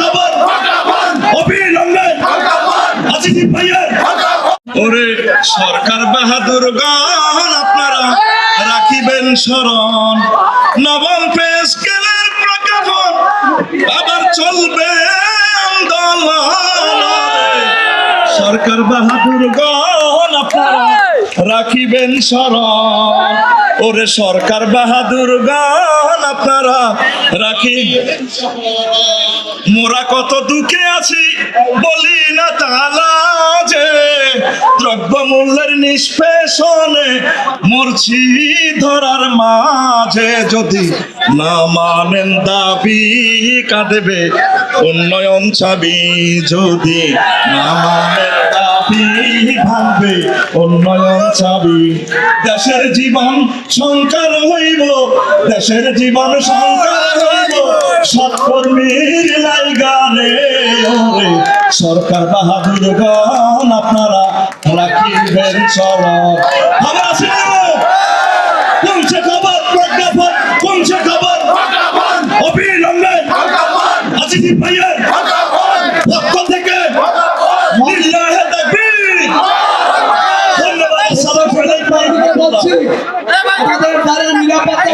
খবর? খবর? ওরে সরকার বাহাদুর গান আপনারা রাখিবেন স্মরণ। নবম পে স্কেলের প্রজ্ঞাপন। আবার চলবে সরকার বাহাদুর গণ আপনারা রাখিবেন স্মরণ। ওরে সরকার বাহাদুর গণ আপনারা রাখি। মোরা কত দুঃখে আছি, বলি না তালা যে। দ্রব্য মূল্যের নিষ্পেষণে মরছি ধরার মাঝে। যদি না মানেন দাবি কাঁদেবে উন্নয়ন চাবি। যদি না মানেন দাবি থাকবে, উন্নয়ন চাবি। দেশের জীবন সংকার হইব, দেশের জীবন সংকার হইব। সৎকর্মীর লাইগারে সরকার বাহাদুর গান আপনারা রাখিবেন সরব আমরা আজিজি ভাইয়ের বলছি। আমাদের দ্বারা নিরাপত্তা